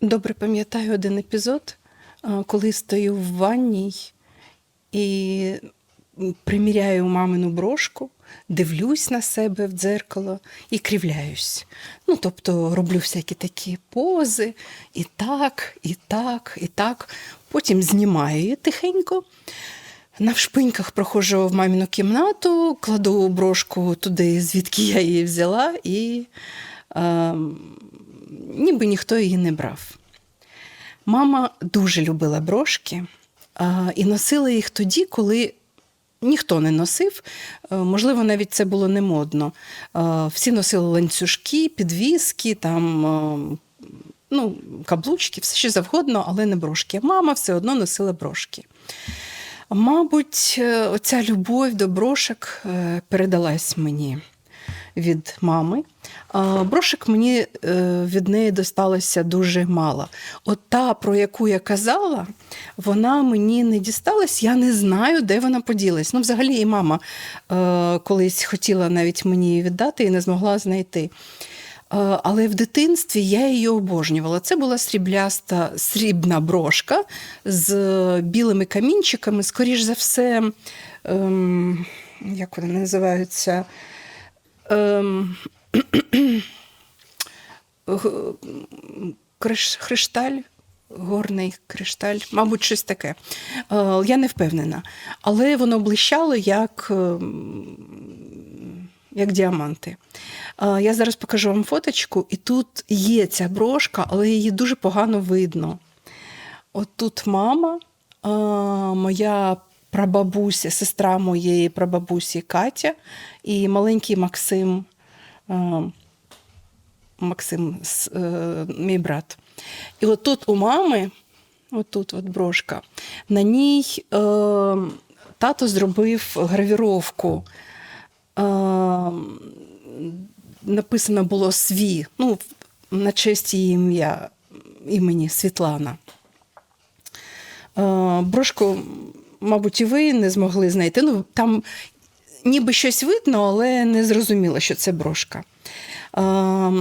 добре пам'ятаю один епізод, коли стою в ванній і приміряю мамину брошку, дивлюсь на себе в дзеркало і кривляюсь. Ну, тобто роблю всякі такі пози, і так, і так, і так. Потім знімаю її тихенько. Навшпиньках проходжу в маміну кімнату, кладу брошку туди, звідки я її взяла, і е, ніби ніхто її не брав. Мама дуже любила брошки і носила їх тоді, коли ніхто не носив. Е, Можливо, навіть це було не модно. Е, Всі носили ланцюжки, підвіски, там, е, ну, каблучки, все що завгодно, але не брошки. Мама все одно носила брошки. Мабуть, оця любов до брошок передалась мені від мами. А Брошок мені е, від неї досталося дуже мало. От та, про яку я казала, вона мені не дісталась, я не знаю, де вона поділась. Ну, взагалі, і мама е, колись хотіла навіть мені її віддати і не змогла знайти. Е, Але в дитинстві я її обожнювала. Це була срібляста срібна брошка з білими камінчиками, скоріш за все, ем, як вони називаються? Ем, кришталь, горний кришталь, мабуть, щось таке. Е, Я не впевнена. Але воно блищало як, ем, як діаманти. Е, Я зараз покажу вам фоточку, і тут є ця брошка, але її дуже погано видно. От тут мама, моя прабабуся, сестра моєї прабабусі Катя і маленький Максим, Максим, е, мій брат. І от тут у мами, от тут от брошка, на ній е, тато зробив гравіровку. Е, написано було сві, ну, на честь її ім'я імені Світлана. Е, Брошку, мабуть, і ви не змогли знайти. Ну, там ніби щось видно, але не зрозуміло, що це брошка. Е,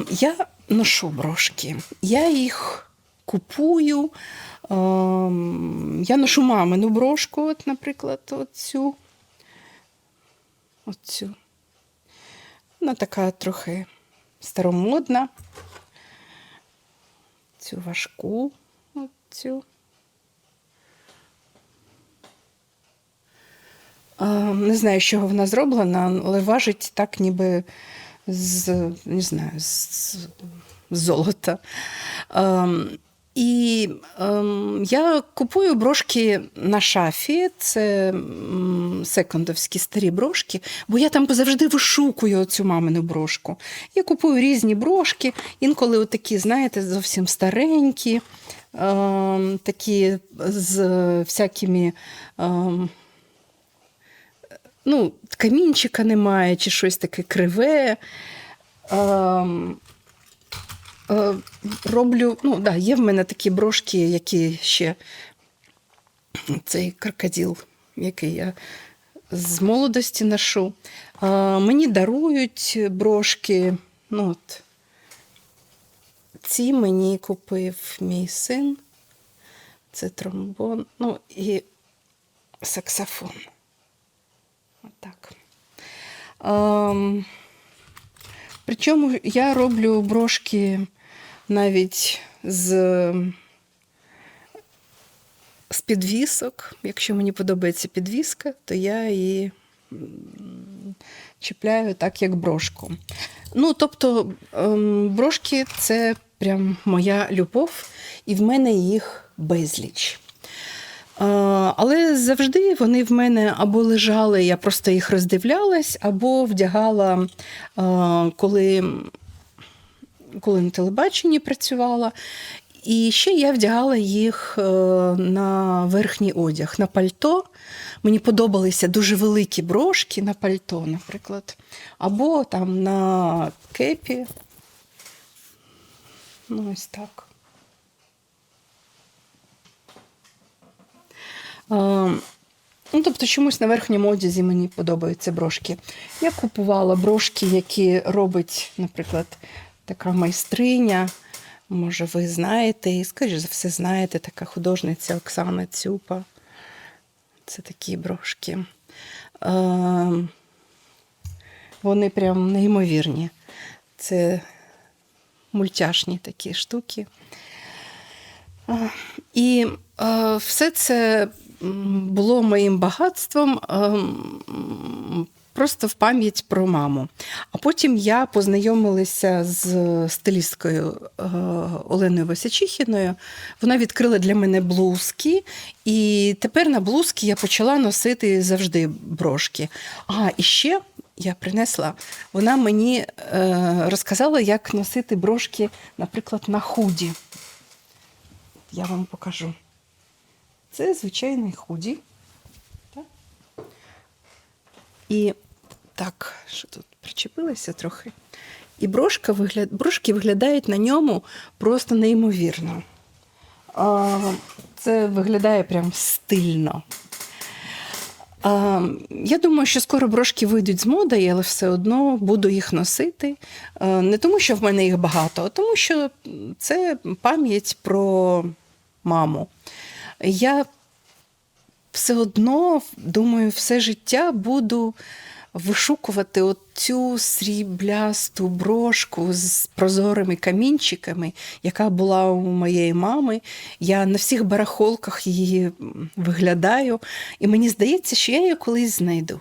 Я ношу брошки. Я їх купую. Е, Я ношу мамину брошку, от, наприклад, оцю. Оцю. Вона така трохи старомодна. Цю важку. Оцю. Не знаю, з чого вона зроблена, але важить так, ніби з, не знаю, з, золота. Ем, і ем, я купую брошки на шафі, це м, секондовські старі брошки, бо я там завжди вишукую цю мамину брошку. Я купую різні брошки, інколи такі, знаєте, зовсім старенькі, ем, такі з всякими. Ем, ну, камінчика немає, чи щось таке криве. Ем, е, роблю, ну, да, є в мене такі брошки, які ще цей крокодил, який я з молодості ношу. Е, мені дарують брошки. Ну, от, ці мені купив мій син. Це тромбон, ну і саксофон. Отак. Ем, причому я роблю брошки навіть з, з підвісок. Якщо мені подобається підвіска, то я її чіпляю так, як брошку. Ну, тобто, ем, брошки це прям моя любов, і в мене їх безліч. Але завжди вони в мене або лежали, я просто їх роздивлялась, або вдягала, коли, коли на телебаченні працювала. І ще я вдягала їх е, на верхній одяг, на пальто. Мені подобалися дуже великі брошки на пальто, наприклад, або там на кепі. Ну, ось так. Е, Ну, тобто, чомусь на верхньому одязі мені подобаються брошки. Я купувала брошки, які робить, наприклад, така майстриня. Може, ви знаєте, і, скоріш за все, знаєте, така художниця Оксана Цюпа. Це такі брошки. Е, вони прям неймовірні. Це мультяшні такі штуки. Е, І е, все це було моїм багатством е, просто в пам'ять про маму. А потім я познайомилася з стилісткою е, Оленою Васячихіною. Вона відкрила для мене блузки, і тепер на блузки я почала носити завжди брошки. А, і ще я принесла, вона мені е, розказала, як носити брошки, наприклад, на худі. Я вам покажу. Це звичайний худі. Так? І так, що тут причепилося трохи. І брошка вигляд... брошки виглядають на ньому просто неймовірно. А, це виглядає прям стильно. А, я думаю, що скоро брошки вийдуть з моди, але все одно буду їх носити. Не тому, що в мене їх багато, а тому, що це пам'ять про маму. Я все одно, думаю, все життя буду вишукувати цю сріблясту брошку з прозорими камінчиками, яка була у моєї мами. Я на всіх барахолках її виглядаю, і мені здається, що я її колись знайду.